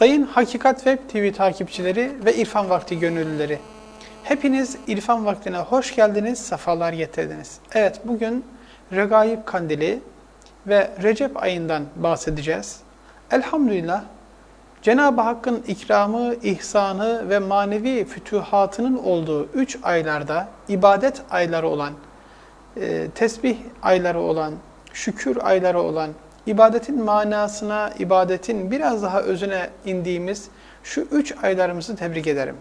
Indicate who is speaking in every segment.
Speaker 1: Sayın Hakikat Web TV takipçileri ve İrfan Vakti gönüllüleri. Hepiniz İrfan Vakti'ne hoş geldiniz, sefalar getirdiniz. Evet, bugün Regaib Kandili ve Recep ayından bahsedeceğiz. Elhamdülillah, Cenab-ı Hakk'ın ikramı, ihsanı ve manevi fütühatının olduğu üç aylarda ibadet ayları olan, e, tesbih ayları olan, şükür ayları olan, ibadetin manasına, ibadetin biraz daha özüne indiğimiz şu üç aylarımızı tebrik ederim.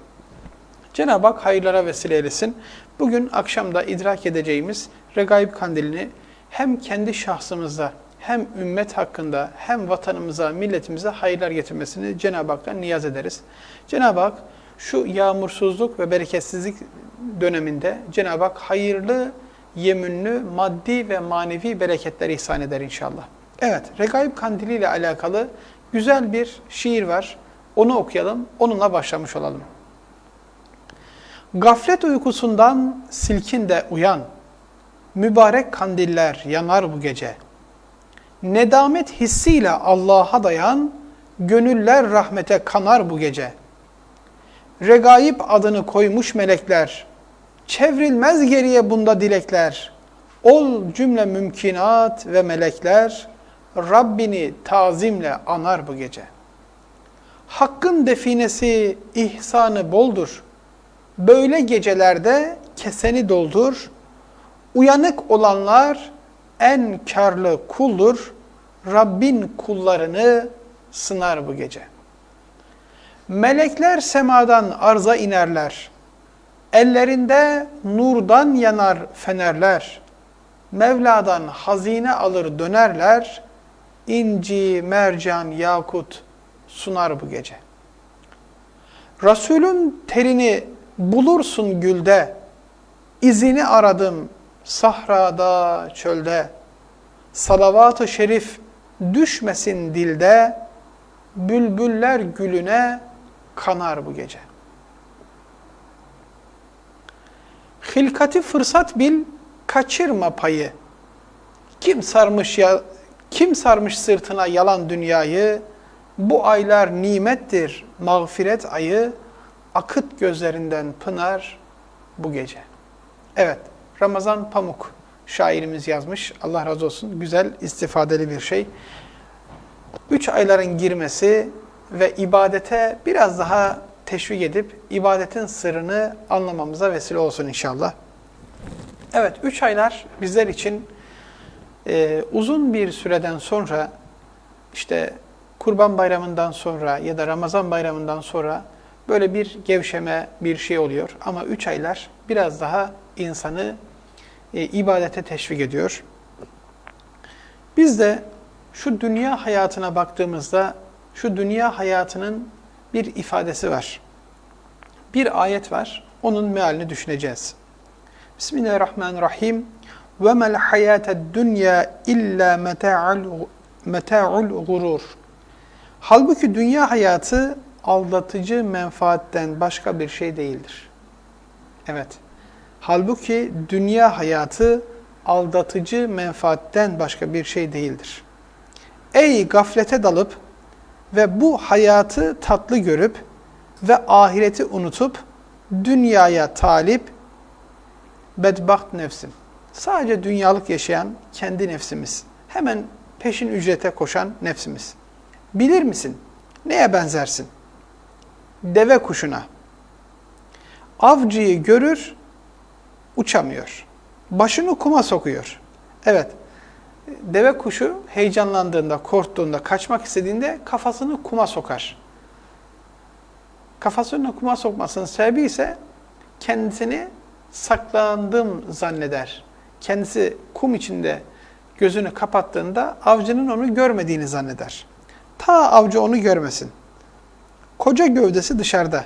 Speaker 1: Cenab-ı Hak hayırlara vesile eylesin. Bugün akşamda idrak edeceğimiz Regaib Kandilini hem kendi şahsımızda, hem ümmet hakkında, hem vatanımıza, milletimize hayırlar getirmesini Cenab-ı Hak'tan niyaz ederiz. Cenab-ı Hak şu yağmursuzluk ve bereketsizlik döneminde Cenab-ı Hak hayırlı, yemünlü, maddi ve manevi bereketler ihsan eder inşallah. Evet, Regaib Kandili ile alakalı güzel bir şiir var. Onu okuyalım, onunla başlamış olalım. Gaflet uykusundan silkin de uyan, mübarek kandiller yanar bu gece. Nedamet hissiyle Allah'a dayan, gönüller rahmete kanar bu gece. Regaib adını koymuş melekler, çevrilmez geriye bunda dilekler. Ol cümle mümkinat ve melekler, Rabbini tazimle anar bu gece. Hakkın definesi, ihsanı boldur. Böyle gecelerde keseni doldur. Uyanık olanlar en karlı kuldur. Rabbin kullarını sınar bu gece. Melekler semadan arza inerler. Ellerinde nurdan yanar fenerler. Mevla'dan hazine alır dönerler. İnci, mercan, yakut sunar bu gece. Resulün terini bulursun gülde, izini aradım sahrada, çölde. Salavat-ı şerif düşmesin dilde, bülbüller gülüne kanar bu gece. Hilkati fırsat bil, kaçırma payı. Kim sarmış ya kim sarmış sırtına yalan dünyayı? Bu aylar nimettir, mağfiret ayı. Akıt gözlerinden pınar bu gece. Evet, Ramazan Pamuk şairimiz yazmış. Allah razı olsun. Güzel, istifadeli bir şey. Üç ayların girmesi ve ibadete biraz daha teşvik edip ibadetin sırrını anlamamıza vesile olsun inşallah. Evet, üç aylar bizler için e, uzun bir süreden sonra işte Kurban Bayramı'ndan sonra ya da Ramazan Bayramı'ndan sonra böyle bir gevşeme bir şey oluyor. Ama üç aylar biraz daha insanı e, ibadete teşvik ediyor. Biz de şu dünya hayatına baktığımızda şu dünya hayatının bir ifadesi var. Bir ayet var. Onun mealini düşüneceğiz. Bismillahirrahmanirrahim. Ve mel hayated dünya illa meta'ul meta'ul gurur. Halbuki dünya hayatı aldatıcı menfaatten başka bir şey değildir. Evet. Halbuki dünya hayatı aldatıcı menfaatten başka bir şey değildir. Ey gaflete dalıp ve bu hayatı tatlı görüp ve ahireti unutup dünyaya talip bedbaht nefsim. Sadece dünyalık yaşayan kendi nefsimiz. Hemen peşin ücrete koşan nefsimiz. Bilir misin? Neye benzersin? Deve kuşuna. Avcıyı görür, uçamıyor. Başını kuma sokuyor. Evet, deve kuşu heyecanlandığında, korktuğunda, kaçmak istediğinde kafasını kuma sokar. Kafasını kuma sokmasının sebebi ise kendisini saklandım zanneder. Kendisi kum içinde gözünü kapattığında avcının onu görmediğini zanneder. Ta avcı onu görmesin. Koca gövdesi dışarıda.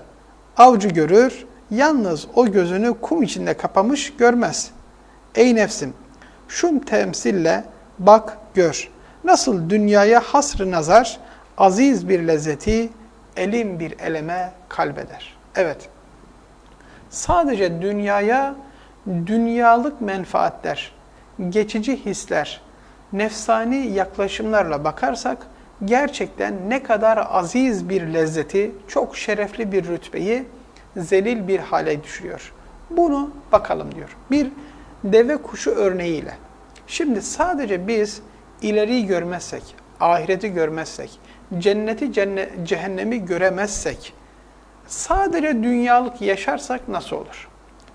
Speaker 1: Avcı görür, yalnız o gözünü kum içinde kapamış görmez. Ey nefsim, şu temsille bak gör. Nasıl dünyaya hasrı nazar, aziz bir lezzeti, elim bir eleme kalbeder. Evet, sadece dünyaya dünyalık menfaatler, geçici hisler, nefsani yaklaşımlarla bakarsak gerçekten ne kadar aziz bir lezzeti, çok şerefli bir rütbeyi zelil bir hale düşürüyor. Bunu bakalım diyor. Bir deve kuşu örneğiyle. Şimdi sadece biz ileriyi görmezsek, ahireti görmezsek, cenneti cennet, cehennemi göremezsek, sadece dünyalık yaşarsak nasıl olur?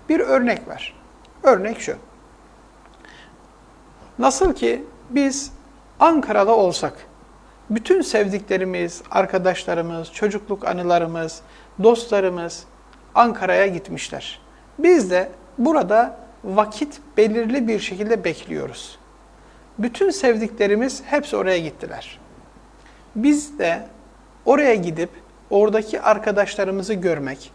Speaker 1: Bir örnek var. Örnek şu. Nasıl ki biz Ankara'da olsak, bütün sevdiklerimiz, arkadaşlarımız, çocukluk anılarımız, dostlarımız Ankara'ya gitmişler. Biz de burada vakit belirli bir şekilde bekliyoruz. Bütün sevdiklerimiz hepsi oraya gittiler. Biz de oraya gidip oradaki arkadaşlarımızı görmek,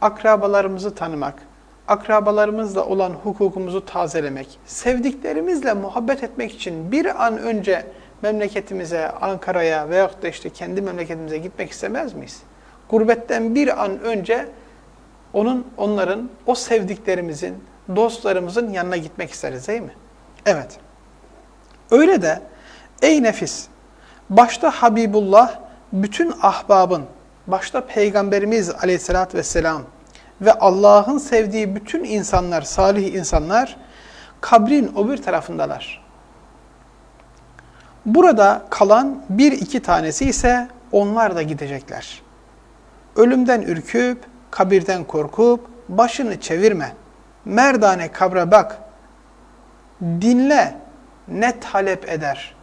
Speaker 1: akrabalarımızı tanımak, akrabalarımızla olan hukukumuzu tazelemek, sevdiklerimizle muhabbet etmek için bir an önce memleketimize, Ankara'ya veyahut da işte kendi memleketimize gitmek istemez miyiz? Gurbetten bir an önce onun, onların, o sevdiklerimizin, dostlarımızın yanına gitmek isteriz değil mi? Evet. Öyle de ey nefis, başta Habibullah, bütün ahbabın, başta Peygamberimiz aleyhissalatü vesselam ve Allah'ın sevdiği bütün insanlar, salih insanlar kabrin o bir tarafındalar. Burada kalan bir iki tanesi ise onlar da gidecekler. Ölümden ürküp, kabirden korkup, başını çevirme. Merdane kabra bak. Dinle, ne talep eder.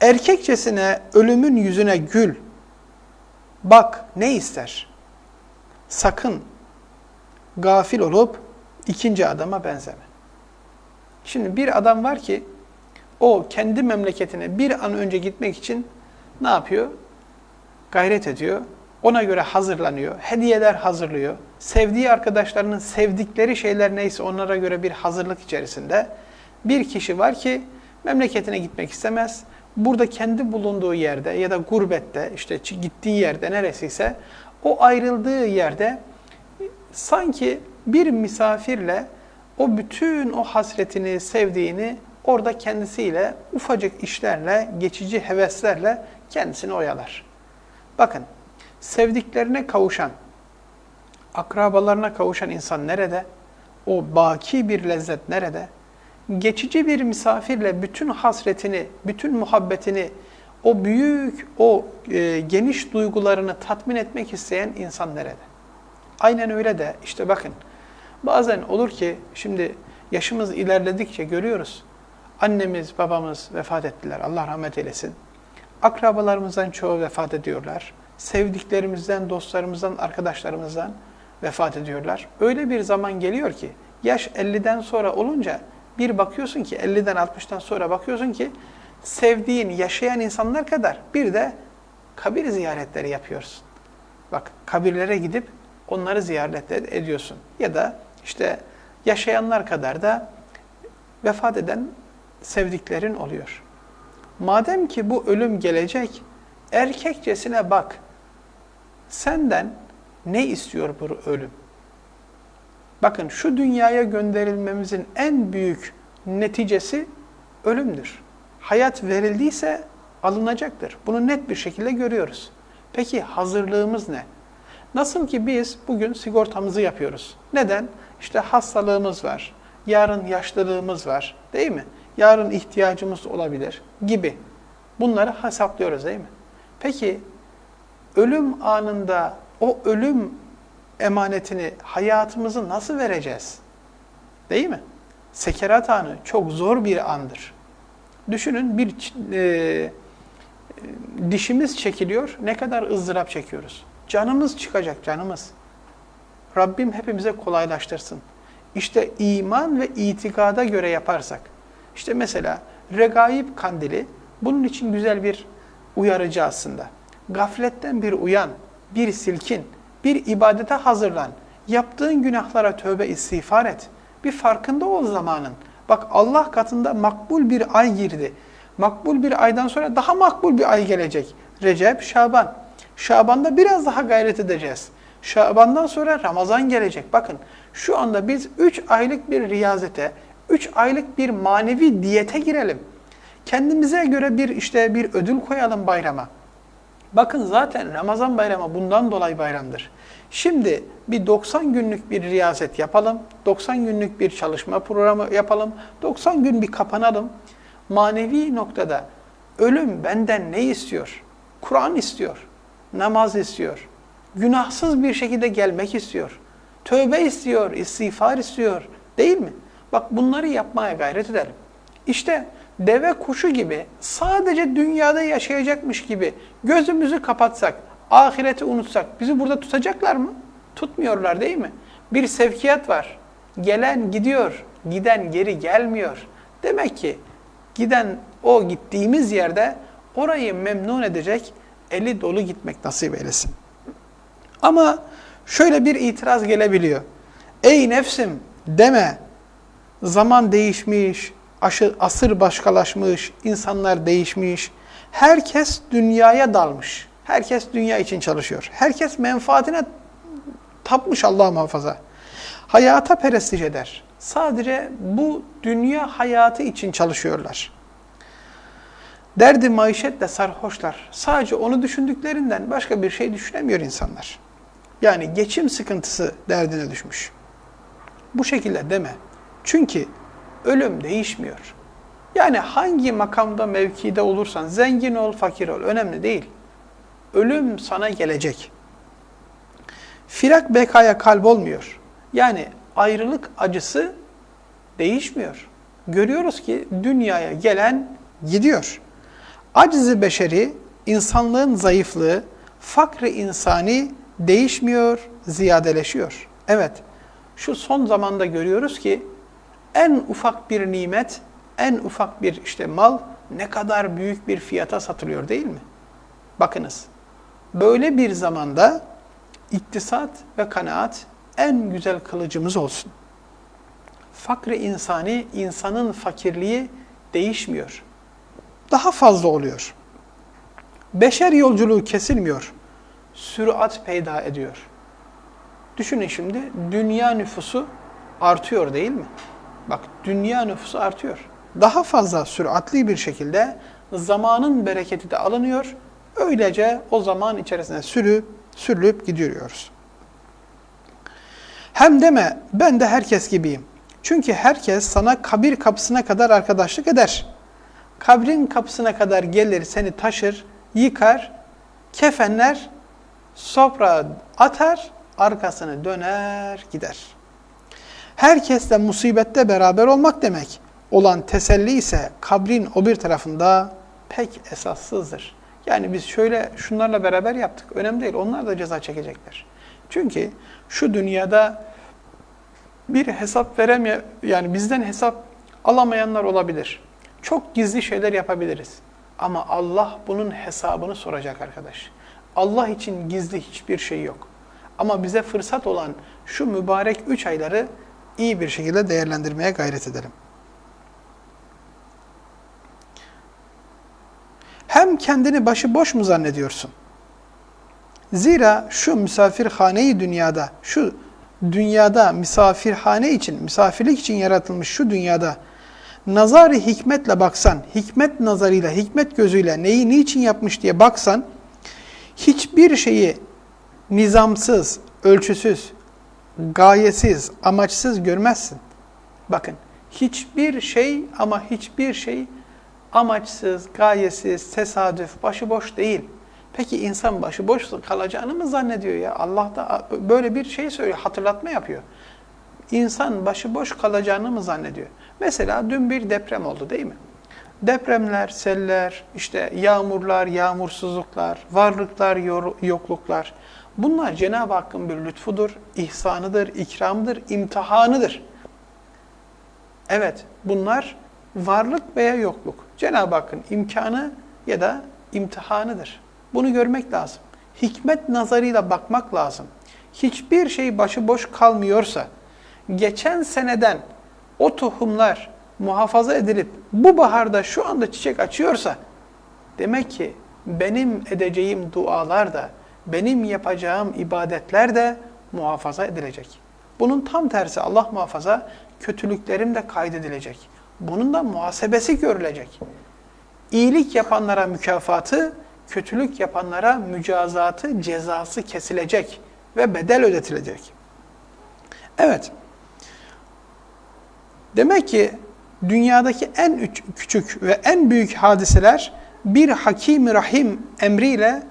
Speaker 1: Erkekçesine ölümün yüzüne gül. Bak ne ister. Sakın gafil olup ikinci adama benzeme. Şimdi bir adam var ki o kendi memleketine bir an önce gitmek için ne yapıyor? Gayret ediyor. Ona göre hazırlanıyor. Hediyeler hazırlıyor. Sevdiği arkadaşlarının sevdikleri şeyler neyse onlara göre bir hazırlık içerisinde. Bir kişi var ki memleketine gitmek istemez. Burada kendi bulunduğu yerde ya da gurbette işte gittiği yerde neresiyse o ayrıldığı yerde sanki bir misafirle o bütün o hasretini, sevdiğini orada kendisiyle ufacık işlerle, geçici heveslerle kendisini oyalar. Bakın, sevdiklerine kavuşan, akrabalarına kavuşan insan nerede? O baki bir lezzet nerede? Geçici bir misafirle bütün hasretini, bütün muhabbetini, o büyük, o e, geniş duygularını tatmin etmek isteyen insan nerede? Aynen öyle de işte bakın bazen olur ki şimdi yaşımız ilerledikçe görüyoruz. Annemiz, babamız vefat ettiler. Allah rahmet eylesin. Akrabalarımızdan çoğu vefat ediyorlar. Sevdiklerimizden, dostlarımızdan, arkadaşlarımızdan vefat ediyorlar. Öyle bir zaman geliyor ki yaş 50'den sonra olunca bir bakıyorsun ki 50'den 60'tan sonra bakıyorsun ki sevdiğin, yaşayan insanlar kadar bir de kabir ziyaretleri yapıyorsun. Bak kabirlere gidip onları ziyaret ediyorsun. Ya da işte yaşayanlar kadar da vefat eden sevdiklerin oluyor. Madem ki bu ölüm gelecek, erkekçesine bak. Senden ne istiyor bu ölüm? Bakın şu dünyaya gönderilmemizin en büyük neticesi ölümdür. Hayat verildiyse alınacaktır. Bunu net bir şekilde görüyoruz. Peki hazırlığımız ne? Nasıl ki biz bugün sigortamızı yapıyoruz. Neden? İşte hastalığımız var, yarın yaşlılığımız var değil mi? Yarın ihtiyacımız olabilir gibi. Bunları hesaplıyoruz değil mi? Peki ölüm anında o ölüm emanetini, hayatımızı nasıl vereceğiz? Değil mi? Sekerat anı çok zor bir andır. Düşünün bir e, dişimiz çekiliyor, ne kadar ızdırap çekiyoruz. Canımız çıkacak, canımız. Rabbim hepimize kolaylaştırsın. İşte iman ve itikada göre yaparsak, işte mesela regaib kandili bunun için güzel bir uyarıcı aslında. Gafletten bir uyan, bir silkin, bir ibadete hazırlan. Yaptığın günahlara tövbe istiğfar et. Bir farkında ol zamanın. Bak Allah katında makbul bir ay girdi. Makbul bir aydan sonra daha makbul bir ay gelecek. Recep, Şaban. Şaban'da biraz daha gayret edeceğiz. Şaban'dan sonra Ramazan gelecek. Bakın şu anda biz 3 aylık bir riyazete, 3 aylık bir manevi diyete girelim. Kendimize göre bir işte bir ödül koyalım bayrama. Bakın zaten Ramazan bayramı bundan dolayı bayramdır. Şimdi bir 90 günlük bir riyazet yapalım. 90 günlük bir çalışma programı yapalım. 90 gün bir kapanalım. Manevi noktada ölüm benden ne istiyor? Kur'an istiyor. Namaz istiyor. Günahsız bir şekilde gelmek istiyor. Tövbe istiyor, istiğfar istiyor. Değil mi? Bak bunları yapmaya gayret edelim. İşte deve kuşu gibi sadece dünyada yaşayacakmış gibi gözümüzü kapatsak, ahireti unutsak bizi burada tutacaklar mı? Tutmuyorlar değil mi? Bir sevkiyat var. Gelen gidiyor, giden geri gelmiyor. Demek ki giden o gittiğimiz yerde orayı memnun edecek eli dolu gitmek nasip eylesin. Ama şöyle bir itiraz gelebiliyor. Ey nefsim deme zaman değişmiş, aşı, asır başkalaşmış, insanlar değişmiş. Herkes dünyaya dalmış. Herkes dünya için çalışıyor. Herkes menfaatine tapmış Allah muhafaza. Hayata perestiş eder. Sadece bu dünya hayatı için çalışıyorlar. Derdi maişetle sarhoşlar. Sadece onu düşündüklerinden başka bir şey düşünemiyor insanlar. Yani geçim sıkıntısı derdine düşmüş. Bu şekilde deme. Çünkü ölüm değişmiyor. Yani hangi makamda, mevkide olursan, zengin ol, fakir ol, önemli değil. Ölüm sana gelecek. Firak bekaya kalp olmuyor. Yani ayrılık acısı değişmiyor. Görüyoruz ki dünyaya gelen gidiyor. Acizi beşeri, insanlığın zayıflığı, fakri insani değişmiyor, ziyadeleşiyor. Evet, şu son zamanda görüyoruz ki en ufak bir nimet, en ufak bir işte mal ne kadar büyük bir fiyata satılıyor değil mi? Bakınız, böyle bir zamanda iktisat ve kanaat en güzel kılıcımız olsun. Fakri insani, insanın fakirliği değişmiyor. Daha fazla oluyor. Beşer yolculuğu kesilmiyor. Sürat peyda ediyor. Düşünün şimdi dünya nüfusu artıyor değil mi? Bak dünya nüfusu artıyor. Daha fazla süratli bir şekilde zamanın bereketi de alınıyor. Öylece o zaman içerisinde sürüp sürülüp gidiyoruz. Hem deme ben de herkes gibiyim. Çünkü herkes sana kabir kapısına kadar arkadaşlık eder. Kabrin kapısına kadar gelir seni taşır, yıkar, kefenler, sofra atar, arkasını döner gider. Herkesle musibette beraber olmak demek olan teselli ise kabrin o bir tarafında pek esassızdır. Yani biz şöyle şunlarla beraber yaptık. Önemli değil. Onlar da ceza çekecekler. Çünkü şu dünyada bir hesap veremeye yani bizden hesap alamayanlar olabilir. Çok gizli şeyler yapabiliriz. Ama Allah bunun hesabını soracak arkadaş. Allah için gizli hiçbir şey yok. Ama bize fırsat olan şu mübarek üç ayları iyi bir şekilde değerlendirmeye gayret edelim. Hem kendini başıboş mu zannediyorsun? Zira şu misafirhaneyi dünyada, şu dünyada misafirhane için, misafirlik için yaratılmış şu dünyada nazarı hikmetle baksan, hikmet nazarıyla, hikmet gözüyle neyi niçin yapmış diye baksan, hiçbir şeyi nizamsız, ölçüsüz, gayesiz, amaçsız görmezsin. Bakın, hiçbir şey ama hiçbir şey amaçsız, gayesiz, tesadüf, başıboş değil. Peki insan başıboş kalacağını mı zannediyor ya? Allah da böyle bir şey söylüyor, hatırlatma yapıyor. İnsan başıboş kalacağını mı zannediyor? Mesela dün bir deprem oldu değil mi? Depremler, seller, işte yağmurlar, yağmursuzluklar, varlıklar, yokluklar. Bunlar Cenab-ı Hakk'ın bir lütfudur, ihsanıdır, ikramıdır, imtihanıdır. Evet, bunlar varlık veya yokluk. Cenab-ı Hakk'ın imkanı ya da imtihanıdır. Bunu görmek lazım. Hikmet nazarıyla bakmak lazım. Hiçbir şey başıboş kalmıyorsa, geçen seneden o tohumlar muhafaza edilip bu baharda şu anda çiçek açıyorsa, demek ki benim edeceğim dualar da, benim yapacağım ibadetler de muhafaza edilecek. Bunun tam tersi Allah muhafaza kötülüklerim de kaydedilecek. Bunun da muhasebesi görülecek. İyilik yapanlara mükafatı, kötülük yapanlara mücazatı, cezası kesilecek ve bedel ödetilecek. Evet. Demek ki dünyadaki en üç- küçük ve en büyük hadiseler bir hakim rahim emriyle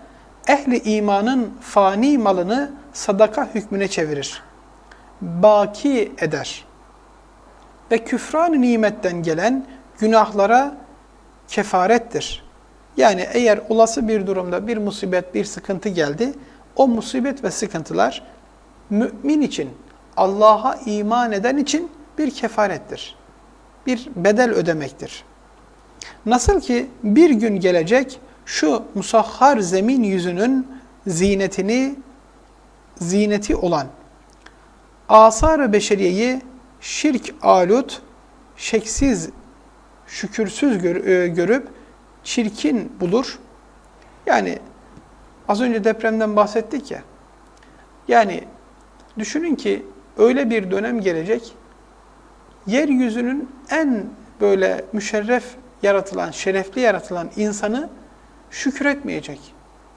Speaker 1: ehli imanın fani malını sadaka hükmüne çevirir. Baki eder. Ve küfran nimetten gelen günahlara kefarettir. Yani eğer olası bir durumda bir musibet, bir sıkıntı geldi, o musibet ve sıkıntılar mümin için, Allah'a iman eden için bir kefarettir. Bir bedel ödemektir. Nasıl ki bir gün gelecek şu musahhar zemin yüzünün zinetini, zineti olan asar-ı beşeriyeyi şirk alut, şeksiz, şükürsüz e, görüp çirkin bulur. Yani az önce depremden bahsettik ya. Yani düşünün ki öyle bir dönem gelecek. Yeryüzünün en böyle müşerref yaratılan, şerefli yaratılan insanı şükretmeyecek.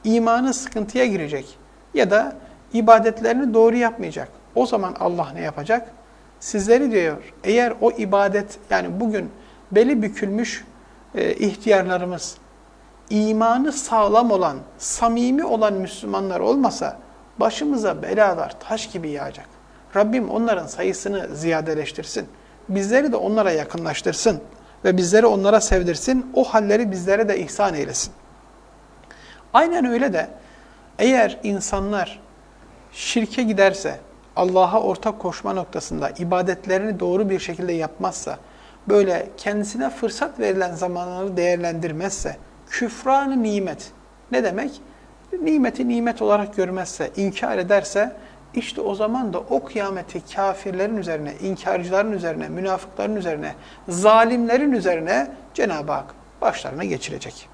Speaker 1: İmanı sıkıntıya girecek. Ya da ibadetlerini doğru yapmayacak. O zaman Allah ne yapacak? Sizleri diyor, eğer o ibadet, yani bugün beli bükülmüş e, ihtiyarlarımız, imanı sağlam olan, samimi olan Müslümanlar olmasa başımıza belalar taş gibi yağacak. Rabbim onların sayısını ziyadeleştirsin. Bizleri de onlara yakınlaştırsın ve bizleri onlara sevdirsin. O halleri bizlere de ihsan eylesin. Aynen öyle de eğer insanlar şirke giderse, Allah'a ortak koşma noktasında ibadetlerini doğru bir şekilde yapmazsa, böyle kendisine fırsat verilen zamanları değerlendirmezse, küfranı nimet ne demek? Nimeti nimet olarak görmezse, inkar ederse, işte o zaman da o kıyameti kafirlerin üzerine, inkarcıların üzerine, münafıkların üzerine, zalimlerin üzerine Cenab-ı Hak başlarına geçirecek.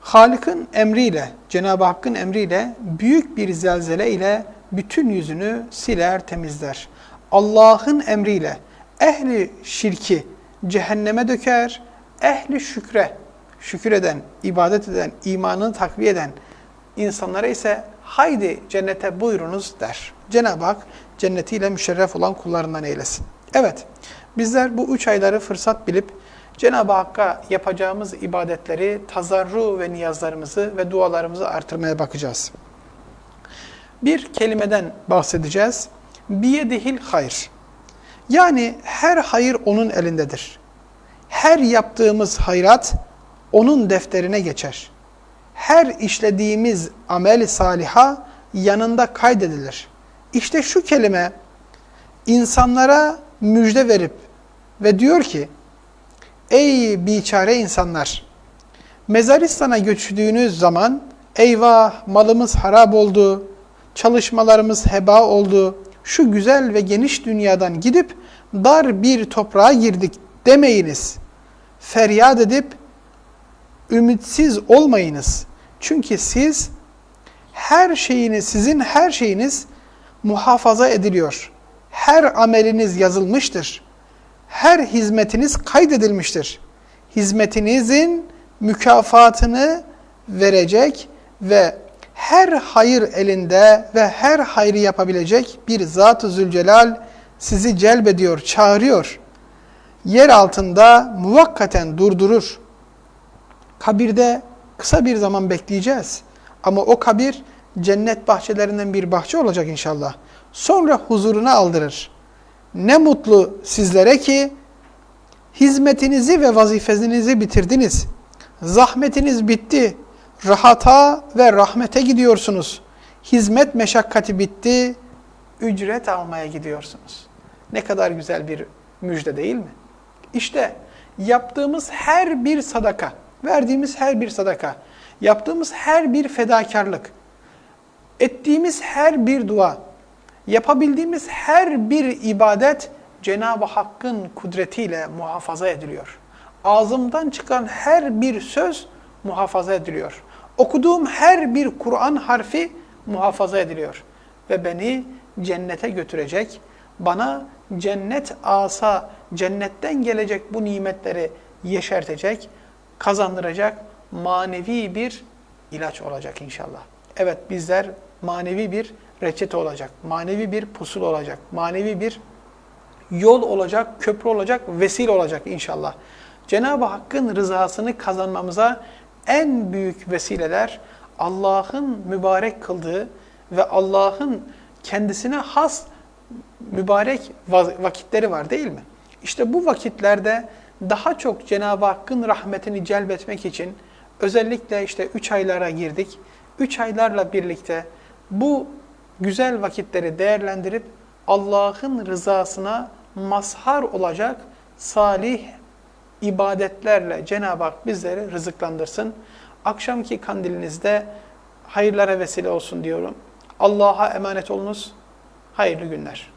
Speaker 1: Halık'ın emriyle, Cenab-ı Hakk'ın emriyle büyük bir zelzele ile bütün yüzünü siler temizler. Allah'ın emriyle ehli şirki cehenneme döker, ehli şükre, şükür eden, ibadet eden, imanını takviye eden insanlara ise haydi cennete buyurunuz der. Cenab-ı Hak cennetiyle müşerref olan kullarından eylesin. Evet, bizler bu üç ayları fırsat bilip Cenab-ı Hakk'a yapacağımız ibadetleri, tazarru ve niyazlarımızı ve dualarımızı artırmaya bakacağız. Bir kelimeden bahsedeceğiz. Biyedihil hayr. Yani her hayır onun elindedir. Her yaptığımız hayrat onun defterine geçer. Her işlediğimiz amel saliha yanında kaydedilir. İşte şu kelime insanlara müjde verip ve diyor ki Ey biçare insanlar! Mezaristan'a göçtüğünüz zaman eyvah malımız harap oldu, çalışmalarımız heba oldu, şu güzel ve geniş dünyadan gidip dar bir toprağa girdik demeyiniz. Feryat edip ümitsiz olmayınız. Çünkü siz her şeyiniz, sizin her şeyiniz muhafaza ediliyor. Her ameliniz yazılmıştır. Her hizmetiniz kaydedilmiştir. Hizmetinizin mükafatını verecek ve her hayır elinde ve her hayrı yapabilecek bir Zat-ı Zülcelal sizi celbediyor, çağırıyor. Yer altında muvakkaten durdurur. Kabirde kısa bir zaman bekleyeceğiz. Ama o kabir cennet bahçelerinden bir bahçe olacak inşallah. Sonra huzuruna aldırır. Ne mutlu sizlere ki hizmetinizi ve vazifenizi bitirdiniz. Zahmetiniz bitti. Rahata ve rahmete gidiyorsunuz. Hizmet meşakkati bitti. Ücret almaya gidiyorsunuz. Ne kadar güzel bir müjde değil mi? İşte yaptığımız her bir sadaka, verdiğimiz her bir sadaka, yaptığımız her bir fedakarlık, ettiğimiz her bir dua, yapabildiğimiz her bir ibadet Cenab-ı Hakk'ın kudretiyle muhafaza ediliyor. Ağzımdan çıkan her bir söz muhafaza ediliyor. Okuduğum her bir Kur'an harfi muhafaza ediliyor. Ve beni cennete götürecek, bana cennet asa, cennetten gelecek bu nimetleri yeşertecek, kazandıracak manevi bir ilaç olacak inşallah. Evet bizler manevi bir reçete olacak, manevi bir pusul olacak, manevi bir yol olacak, köprü olacak, vesile olacak inşallah. Cenab-ı Hakk'ın rızasını kazanmamıza en büyük vesileler Allah'ın mübarek kıldığı ve Allah'ın kendisine has mübarek va- vakitleri var değil mi? İşte bu vakitlerde daha çok Cenab-ı Hakk'ın rahmetini celbetmek için özellikle işte 3 aylara girdik. 3 aylarla birlikte bu güzel vakitleri değerlendirip Allah'ın rızasına mazhar olacak salih ibadetlerle Cenab-ı Hak bizleri rızıklandırsın. Akşamki kandilinizde hayırlara vesile olsun diyorum. Allah'a emanet olunuz. Hayırlı günler.